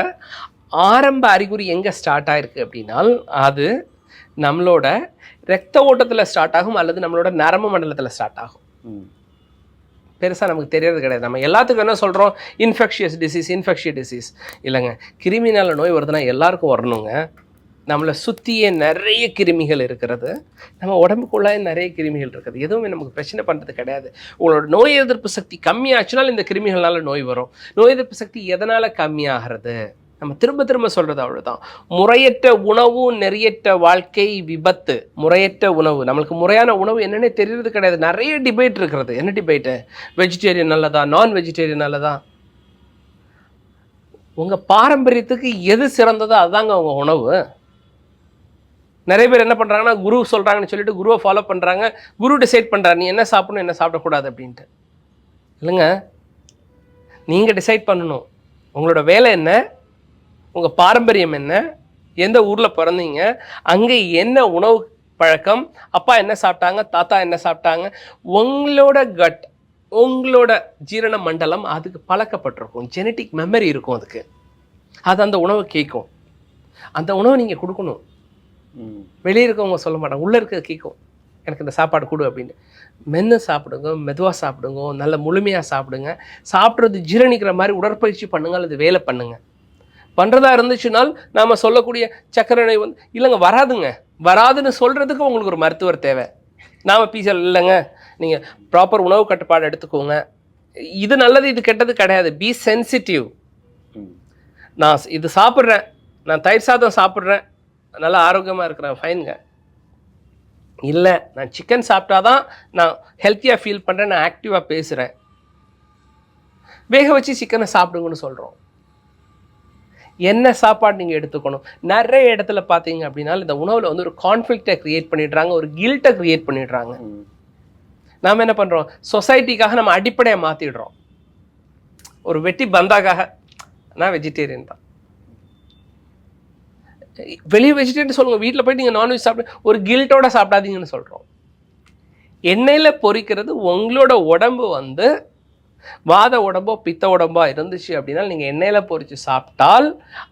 ஆரம்ப அறிகுறி எங்கே ஸ்டார்ட் ஆயிருக்கு அப்படின்னால் அது நம்மளோட ரத்த ஓட்டத்தில் ஸ்டார்ட் ஆகும் அல்லது நம்மளோட நரம்பு மண்டலத்தில் ஸ்டார்ட் ஆகும். பெருசாக நமக்கு தெரியறது கிடையாது. நம்ம எல்லாத்துக்கும் என்ன சொல்கிறோம் இன்ஃபெக்ஷியஸ் டிசீஸ் இன்ஃபெக்ஷியஸ் டிசீஸ் இல்லைங்க. கிருமினால நோய் வருதுன்னா எல்லாருக்கும் வரணுங்க. நம்மளை சுற்றியே நிறைய கிருமிகள் இருக்கிறது. நம்ம உடம்புக்குள்ளே நிறைய கிருமிகள் இருக்குது. எதுவுமே நமக்கு பிரச்சனை பண்ணுறது கிடையாது. உங்களோட நோய் எதிர்ப்பு சக்தி கம்மியாச்சுனாலும் இந்த கிருமிகள்னால நோய் வரும். நோய் எதிர்ப்பு சக்தி எதனால் கம்மியாகிறது? நம்ம திரும்ப திரும்ப சொல்கிறது அவ்வளோதான் முறையற்ற உணவு நிறையற்ற வாழ்க்கை விபத்து முறையற்ற உணவு. நம்மளுக்கு முறையான உணவு என்னென்னே தெரியறது கிடையாது. நிறைய டிபேட் இருக்கிறது என்ன டிபேட்டு வெஜிடேரியன் நல்லதா? நான் வெஜிடேரியன் நல்லதா? உங்கள் பாரம்பரியத்துக்கு எது சிறந்ததோ அதுதாங்க உங்கள் உணவு. நிறைய பேர் என்ன பண்ணுறாங்கன்னா குரு சொல்கிறாங்கன்னு சொல்லிட்டு குருவை ஃபாலோ பண்ணுறாங்க குரு டிசைட் பண்ணுறாரு நீ என்ன சாப்பிடணும் என்ன சாப்பிடக்கூடாது? அப்படின்ட்டு. இல்லைங்க. நீங்கள் டிசைட் பண்ணணும். உங்களோட வேலை என்ன? உங்கள் பாரம்பரியம் என்ன? எந்த ஊரில் பிறந்தீங்க? அங்கே என்ன உணவு பழக்கம்? அப்பா என்ன சாப்பிட்டாங்க? தாத்தா என்ன சாப்பிட்டாங்க? உங்களோட கட் உங்களோட ஜீரண மண்டலம் அதுக்கு பழக்கப்பட்டிருக்கும். ஜெனட்டிக் மெமரி இருக்கும் அதுக்கு. அது அந்த உணவை கேட்கும் அந்த உணவை நீங்கள் கொடுக்கணும். வெளியே இருக்கவங்க சொல்ல மாட்டாங்க. உள்ளே இருக்க கேட்கும் எனக்கு இந்த சாப்பாடு கொடு அப்படின்னு. மென்று சாப்பிடுங்க மெதுவாக சாப்பிடுங்க நல்ல முழுமையாக சாப்பிடுங்க. சாப்பிட்றது ஜீரணிக்கிற மாதிரி உடற்பயிற்சி பண்ணுங்க அல்லது வேலை பண்ணுங்க. பண்ணுறதா இருந்துச்சுனால் நாம் சொல்லக்கூடிய சக்கரை வந்து இல்லைங்க வராதுங்க. வராதுன்னு சொல்கிறதுக்கு உங்களுக்கு ஒரு மருத்துவர் தேவை. நாம் பீசல் இல்லைங்க நீங்கள் ப்ராப்பர் உணவு கட்டுப்பாடு எடுத்துக்கோங்க. இது நல்லது இது கெட்டது கிடையாது. Be sensitive. நான் இது சாப்பிட்றேன். நான் தயிர் சாதம் சாப்பிட்றேன். நல்லா ஆரோக்கியமாக இருக்கிறேன் ஃபைனுங்க இல்லை நான் சிக்கன் சாப்பிட்டாதான் நான் ஹெல்த்தியாக ஃபீல் பண்ணுறேன் நான் ஆக்டிவாக பேசுகிறேன் வேக வச்சு சிக்கனை சாப்பிடுங்கன்னு சொல்கிறோம் என்ன சாப்பாடு நீங்கள் எடுத்துக்கணும்? நிறைய இடத்துல பார்த்தீங்க அப்படின்னா இந்த உணவில் வந்து ஒரு கான்ஃப்ளிக்டை க்ரியேட் பண்ணிடுறாங்க ஒரு கில்ட்டை க்ரியேட் பண்ணிடுறாங்க. நாம் என்ன பண்ணுறோம் சொசைட்டிக்காக நம்ம அடிப்படையை மாற்றிடுறோம் ஒரு வெட்டி பந்தாக்காக நான் வெஜிடேரியன் தான். வெளியே வெஜிடேரியன் சொல்லுங்கள் வீட்டில் போய் நீங்கள் நான்வெஜ் சாப்பிட ஒரு கில்ட்டோட சாப்பிடாதீங்கன்னு சொல்கிறோம் எண்ணெயில் பொரிக்கிறது உங்களோட உடம்பு வந்து வாத உடம்போ பித்த உடம்போ இருந்துச்சு அப்படின்னா நீங்கள் எண்ணெயில் பொரித்து சாப்பிட்டால்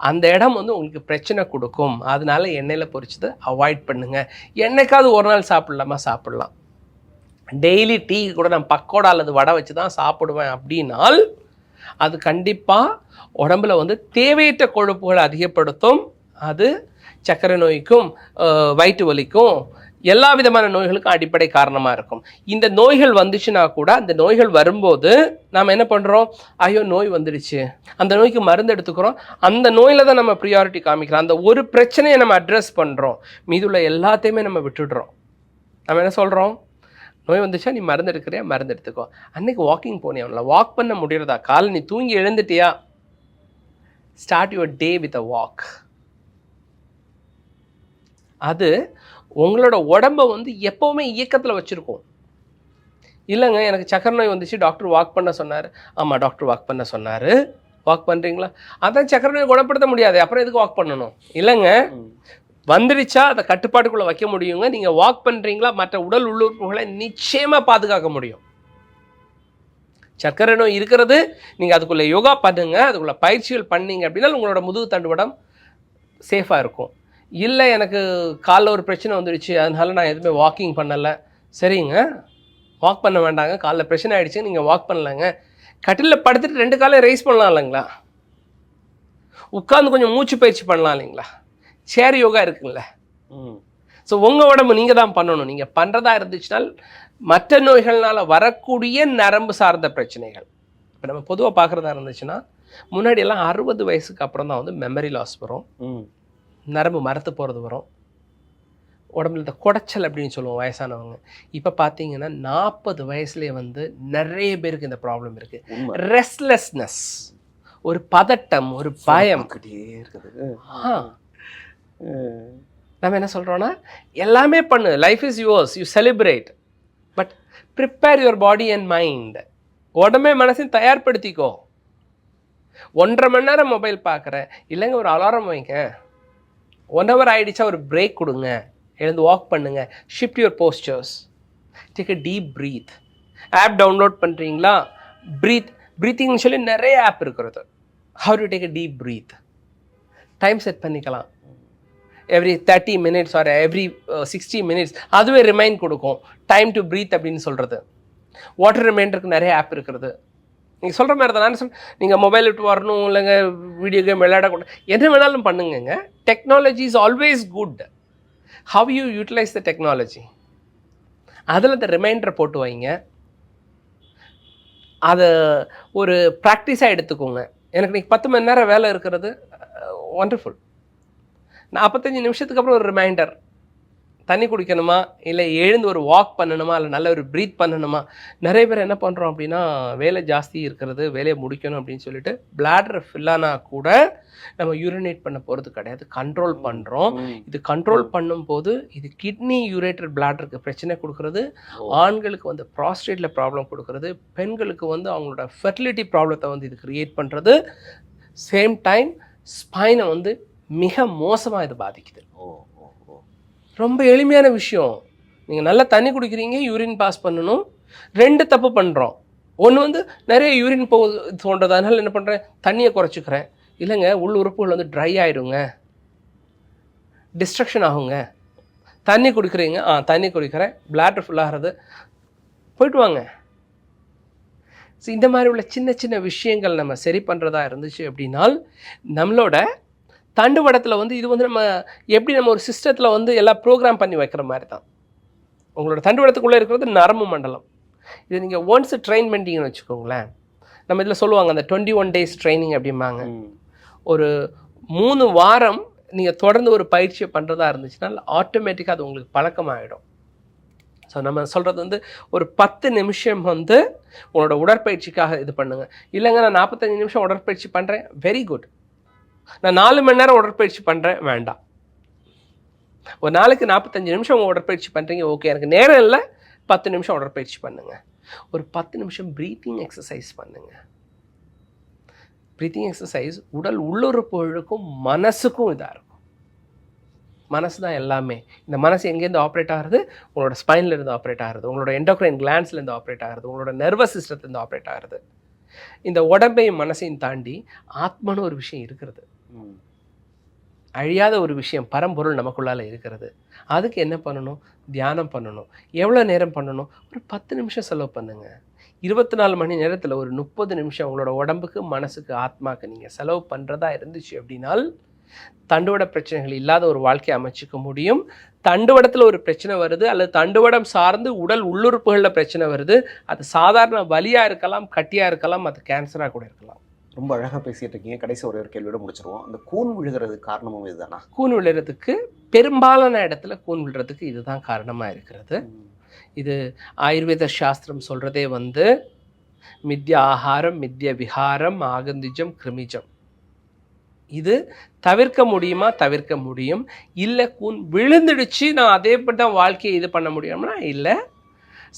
அந்த இடம் வந்து உங்களுக்கு பிரச்சனை கொடுக்கும். அதனால எண்ணெயில் பொரிச்சதை அவாய்ட் பண்ணுங்கள் என்னைக்காவது ஒரு நாள் சாப்பிட்லாமா? சாப்பிட்லாம். டெய்லி டீ கூட நான் பக்கோடா அல்லது வடை வச்சு தான் சாப்பிடுவேன் அப்படின்னால் அது கண்டிப்பாக உடம்புல வந்து தேவையற்ற கொழுப்புகளை அதிகப்படுத்தும். அது சர்க்கரை நோய்க்கும் வயிற்று வலிக்கும் எல்லா விதமான நோய்களுக்கும் அடிப்படை காரணமாக இருக்கும். இந்த நோய்கள் வந்துச்சுன்னா கூட அந்த நோய்கள் வரும்போது நாம் என்ன பண்ணுறோம் ஐயோ நோய் வந்துடுச்சு. அந்த நோய்க்கு மருந்து எடுத்துக்கிறோம். அந்த நோயில் தான் நம்ம ப்ரியாரிட்டி காமிக்கிறோம். அந்த ஒரு பிரச்சனையை நம்ம அட்ரஸ் பண்ணுறோம் மீதுள்ள எல்லாத்தையுமே நம்ம விட்டுடுறோம். நம்ம என்ன சொல்கிறோம் நோய் வந்துச்சா நீ மருந்து எடுக்கிறியா? மருந்து எடுத்துக்கோ. அன்னைக்கு வாக்கிங் போனியா வாக் பண்ண முடியறதா? காலை நீ தூங்கி எழுந்துட்டியா? Start your day with a walk அது உங்களோட உடம்ப வந்து எப்போவுமே இயக்கத்தில் வச்சுருக்கும். இல்லைங்க எனக்கு சக்கரை நோய் வந்துச்சு டாக்டர் வாக் பண்ண சொன்னார். ஆமாம் டாக்டர் வாக் பண்ண சொன்னார். வாக் பண்ணுறீங்களா அதான் சக்கரை நோய் குணப்படுத்த முடியாது. அப்புறம் எதுக்கு வாக் பண்ணணும்? இல்லைங்க வந்துடுச்சா அதை கட்டுப்பாட்டுக்குள்ளே வைக்க முடியுங்க. நீங்கள் வாக் பண்ணுறீங்களா மற்ற உடல் உள்ளுறுப்புகளை நிச்சயமாக பாதுகாக்க முடியும். சர்க்கரை நோய் இருக்கிறது நீங்கள் அதுக்குள்ளே யோகா பண்ணுங்கள் அதுக்குள்ளே பயிற்சிகள் பண்ணீங்க அப்படின்னா உங்களோட முதுகு தண்டுவடம் சேஃபாக இருக்கும். இல்லை எனக்கு காலில் ஒரு பிரச்சனை வந்துடுச்சு அதனால நான் எதுவுமே வாக்கிங் பண்ணலை. சரிங்க. வாக் பண்ண வேண்டாங்க. காலில் பிரச்சனை ஆயிடுச்சு நீங்கள் வாக் பண்ணலங்க. கட்டிலில் படுத்துட்டு ரெண்டு காலையும் ரைஸ் பண்ணலாம் இல்லைங்களா? உட்காந்து கொஞ்சம் மூச்சு பயிற்சி பண்ணலாம் இல்லைங்களா? சேர் யோகா இருக்குங்களே ம். ஸோ உங்கள் உடம்பு நீங்கள் தான் பண்ணணும். நீங்கள் பண்ணுறதா இருந்துச்சுனால் மற்ற நோய்கள்னால வரக்கூடிய நரம்பு சார்ந்த பிரச்சனைகள். இப்போ நம்ம பொதுவாக பார்க்குறதா இருந்துச்சுன்னா முன்னாடி எல்லாம் அறுபது வயசுக்கு அப்புறம் தான் வந்து மெமரி லாஸ் வரும். ம். நரம்பு மரத்து போகிறது வரும். உடம்புல இந்த குடைச்சல் அப்படின்னு சொல்லுவோம் வயசானவங்க. இப்போ பார்த்தீங்கன்னா நாற்பது வயசுலேயே வந்து நிறைய பேருக்கு இந்த ப்ராப்ளம் இருக்குது ரெஸ்ட்லெஸ்னஸ் ஒரு பதட்டம் ஒரு பயம். ஆ. நம்ம என்ன சொல்கிறோன்னா எல்லாமே பண்ணு. Life is yours you celebrate but prepare your body and mind உடம்பே மனசையும் தயார்படுத்திக்கோ. ஒன்றரை மணி நேரம் மொபைல் பார்க்குறேன். இல்லைங்க ஒரு அலாரம் வைங்க. ஒன் ஹவர் ஆகிடுச்சா ஒரு பிரேக் கொடுங்க. எழுந்து வாக் பண்ணுங்கள் shift your postures take a deep breath app download பண்ணுறீங்களா ப்ரீத் ப்ரீத்திங்னு சொல்லி நிறைய ஆப் இருக்கிறது. How to take a deep breath time set பண்ணிக்கலாம். Every thirty minutes or every sixty minutes அதுவே ரிமைண்ட் கொடுக்கும். டைம் டு ப்ரீத் அப்படின்னு சொல்கிறது வாட்டர் ரிமைண்டருக்கு நிறைய ஆப் இருக்கிறது. நீங்கள் சொல்கிற மாதிரி தான் நான் சொல் நீங்கள் மொபைல் விட்டு வரணும் இல்லைங்க வீடியோ கேம் விளையாடக்கூடாது. என்ன வேணாலும் பண்ணுங்கங்க. Technology is always good how you utilise the technology அதில் இந்த ரிமைண்டரை போட்டு வைங்க. அதை ஒரு ப்ராக்டிஸாக எடுத்துக்கோங்க. எனக்கு இன்றைக்கி பத்து மணி நேரம் வேலை இருக்கிறது ஒண்டர்ஃபுல் நாற்பத்தஞ்சு நிமிஷத்துக்கு அப்புறம் ஒரு ரிமைண்டர் தண்ணி குடிக்கணுமா? இல்லை எழுந்து ஒரு வாக் பண்ணணுமா? இல்லை நல்ல ஒரு ப்ரீத் பண்ணணுமா? நிறைய பேர் என்ன பண்ணுறோம் அப்படின்னா வேலை ஜாஸ்தி இருக்கிறது வேலையை முடிக்கணும் அப்படின்னு சொல்லிட்டு பிளாடர் ஃபில்லானா கூட நம்ம யூரினேட் பண்ண போகிறது கிடையாது. கண்ட்ரோல் பண்ணுறோம் இது கண்ட்ரோல் பண்ணும்போது இது கிட்னி யூரேட்டட் பிளாடருக்கு பிரச்சனை கொடுக்கறது. ஆண்களுக்கு வந்து ப்ராஸ்டேட்டில் ப்ராப்ளம் கொடுக்கறது. பெண்களுக்கு வந்து அவங்களோட ஃபெர்டிலிட்டி ப்ராப்ளத்தை வந்து இது கிரியேட் பண்ணுறது சேம் டைம் ஸ்பைனை வந்து மிக மோசமாக இது பாதிக்குது. ரொம்ப எளிமையான விஷயம். நீங்கள் நல்லா தண்ணி குடிக்கிறீங்க யூரின் பாஸ் பண்ணணும். ரெண்டு தப்பு பண்ணுறோம் ஒன்று வந்து நிறைய யூரின் போ தோன்றது. அதனால் என்ன பண்ணுறேன் தண்ணியை குறைச்சிக்கிறேன். இல்லைங்க உள் உறுப்புகள் வந்து ட்ரை ஆயிடுங்க. டிஸ்ட்ரக்ஷன் ஆகுங்க. தண்ணி குடிக்கிறீங்க ஆ தண்ணி குடிக்கிறேன். பிளாட்டர் ஃபுல்லாகிறது போயிட்டு வாங்க. ஸோ இந்த மாதிரி உள்ள சின்ன சின்ன விஷயங்கள் நம்ம சரி பண்ணுறதா இருந்துச்சு அப்படின்னால் நம்மளோட தண்டுவடத்தில் வந்து இது வந்து நம்ம எப்படி நம்ம ஒரு சிஸ்டத்தில் வந்து எல்லாம் ப்ரோக்ராம் பண்ணி வைக்கிற மாதிரி தான் உங்களோட தண்டுவடத்துக்குள்ளே இருக்கிறது நரம்பு மண்டலம். இது நீங்கள் ஒன்ஸ் ட்ரெயின் பண்ணிட்டீங்கன்னு வச்சுக்கோங்களேன். நம்ம இதில் சொல்லுவாங்க அந்த டுவெண்ட்டி ஒன் டேஸ் ட்ரைனிங் அப்படிம்பாங்க. ஒரு மூணு வாரம் நீங்கள் தொடர்ந்து ஒரு பயிற்சியை பண்ணுறதா இருந்துச்சுன்னா ஆட்டோமேட்டிக்காக அது உங்களுக்கு பழக்கமாகிடும் ஸோ நம்ம சொல்கிறது வந்து ஒரு பத்து நிமிஷம் வந்து உங்களோட உடற்பயிற்சிக்காக இது பண்ணுங்க. இல்லைங்க நான் நாற்பத்தஞ்சு நிமிஷம் உடற்பயிற்சி பண்ணுறேன் வெரி குட் நான் நாலு மணி நேரம் உடற்பயிற்சி பண்ணுறேன் வேண்டாம். ஒரு நாளைக்கு நாற்பத்தஞ்சு நிமிஷம் உங்கள் உடற்பயிற்சி பண்ணுறீங்க ஓகே எனக்கு நேரம் இல்லை பத்து நிமிஷம் உடற்பயிற்சி பண்ணுங்க. ஒரு பத்து நிமிஷம் ப்ரீத்திங் எக்ஸசைஸ் பண்ணுங்க. ப்ரீத்திங் எக்ஸசைஸ் உடல் உள்ளுறுப்புகளுக்கும் மனசுக்கும் இதாக இருக்கும். மனசு தான் எல்லாமே. இந்த மனசு எங்கேருந்து ஆப்ரேட் ஆகுறது? உங்களோட ஸ்பைன்லேருந்து ஆப்ரேட் ஆகுது உங்களோட எண்டோக்ரைன் கிளான்ஸ்லேருந்து ஆப்ரேட் ஆகிறது. உங்களோட நர்வஸ் சிஸ்டத்துலேருந்து ஆப்ரேட் ஆகுது இந்த உடம்பையும் மனசையும் தாண்டி ஆத்மான்னு ஒரு விஷயம் இருக்கிறது. அழியாத ஒரு விஷயம் பரம்பொருள் நமக்குள்ளால இருக்கிறது. அதுக்கு என்ன பண்ணணும்? தியானம் பண்ணணும். எவ்வளோ நேரம் பண்ணணும்? ஒரு பத்து நிமிஷம் செலவு பண்ணுங்க. இருபத்தி நாலு மணி நேரத்தில் ஒரு முப்பது நிமிஷம் உங்களோட உடம்புக்கு மனசுக்கு ஆத்மாக்கு நீங்கள் செலவு பண்ணுறதா இருந்துச்சு அப்படின்னால் தண்டுவட பிரச்சனைகள் இல்லாத ஒரு வாழ்க்கையை அமைச்சிக்க முடியும். தண்டுவடத்தில் ஒரு பிரச்சனை வருது அல்லது தண்டுவடம் சார்ந்து உடல் உள்ளுறுப்புகளில் பிரச்சனை வருது. அது சாதாரண வலியாக இருக்கலாம் கட்டியாக இருக்கலாம் அது கேன்சராக கூட இருக்கலாம். ரொம்ப அழகா பேசிட்டு இருக்கீங்க. கடைசி ஒரே கேள்வியோட முடிச்சிருவோம். அந்த கூன் விழுகிறது காரணமும் இதுதானா? கூன் விழுறதுக்கு பெரும்பாலான இடத்துல கூன் விழுறதுக்கு இதுதான் காரணமாக இருக்கிறது. இது ஆயுர்வேத சாஸ்திரம் சொல்கிறதே வந்து மித்ய ஆகாரம் மித்ய விகாரம் ஆகந்திஜம் கிருமிஜம். இது தவிர்க்க முடியுமா? தவிர்க்க முடியும். இல்லை கூன் விழுந்துடுச்சு நான் அதே தான் வாழ்க்கையை இது பண்ண முடியும்னா இல்லை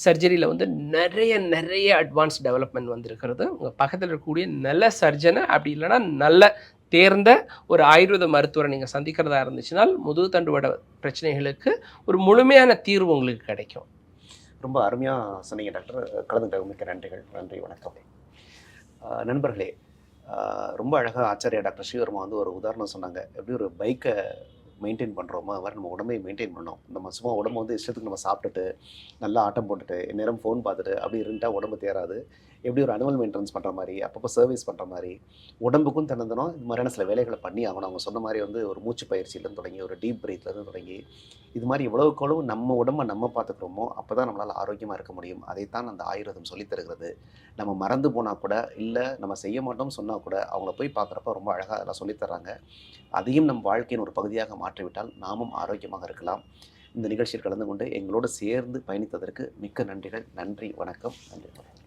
சர்ஜரியில் வந்து நிறைய நிறைய அட்வான்ஸ் டெவலப்மெண்ட் வந்திருக்கிறது. உங்கள் பக்கத்தில் இருக்கக்கூடிய நல்ல சர்ஜனை அப்படி இல்லைன்னா நல்ல தேர்ந்த ஒரு ஆயுர்வேத மருத்துவரை நீங்கள் சந்திக்கிறதா இருந்துச்சுனால் முதுகு தண்டுவட பிரச்சனைகளுக்கு ஒரு முழுமையான தீர்வு உங்களுக்கு கிடைக்கும். ரொம்ப அருமையாக சொன்னீங்க டாக்டர். கலந்துக்கிட்ட மிக்க நன்றிகள். நன்றி வணக்கம். நண்பர்களே ரொம்ப அழகாக ஆச்சாரியா டாக்டர் ஸ்ரீவர்மா வந்து ஒரு உதாரணம் சொன்னாங்க. எப்படி ஒரு பைக்கை மெயின்டைன் பண்ணுறோமோ அது மாதிரி நம்ம உடம்பை மெயின்டைன் பண்ணோம். நம்ம சும்மா உடம்பு வந்து இஷ்டத்துக்கு நம்ம சாப்பிட்டுட்டு நல்லா ஆட்டம் போட்டுட்டு நேரம் ஃபோன் பார்த்துட்டு அப்படி இருந்துட்டால் உடம்பு தேராது எப்படி ஒரு அனுவல் மெயின்டெனன்ஸ் பண்ணுற மாதிரி அப்பப்போ சர்வீஸ் பண்ணுற மாதிரி உடம்புக்கும் தினந்தனம் இது மாதிரியான சில வேலைகளை பண்ணி ஆகணும். அவங்க சொன்ன மாதிரி வந்து ஒரு மூச்சு பயிற்சியிலேருந்து தொடங்கி ஒரு டீப் பிரீத்லேருந்து தொடங்கி இது மாதிரி எவ்வளவுக்கு எவ்வளவு நம்ம உடம்பை நம்ம பார்த்துக்கிறோமோ அப்போ தான் நம்மளால் ஆரோக்கியமாக இருக்க முடியும். அதைத்தான் அந்த ஆயுர்வேதம் சொல்லித் தருகிறது. நம்ம மறந்து போனால் கூட இல்லை நம்ம செய்ய மாட்டோம்னு சொன்னால் கூட அவங்கள போய் பார்க்குறப்ப ரொம்ப அழகாக அதெல்லாம் சொல்லித்தராங்க அதையும் நம் வாழ்க்கையின் ஒரு பகுதியாக மாற்றிவிட்டால் நாமும் ஆரோக்கியமாக இருக்கலாம். இந்த நிகழ்ச்சியில் கலந்து கொண்டு எங்களோடு சேர்ந்து பயணித்ததற்கு மிக்க நன்றிகள். நன்றி வணக்கம். நன்றி.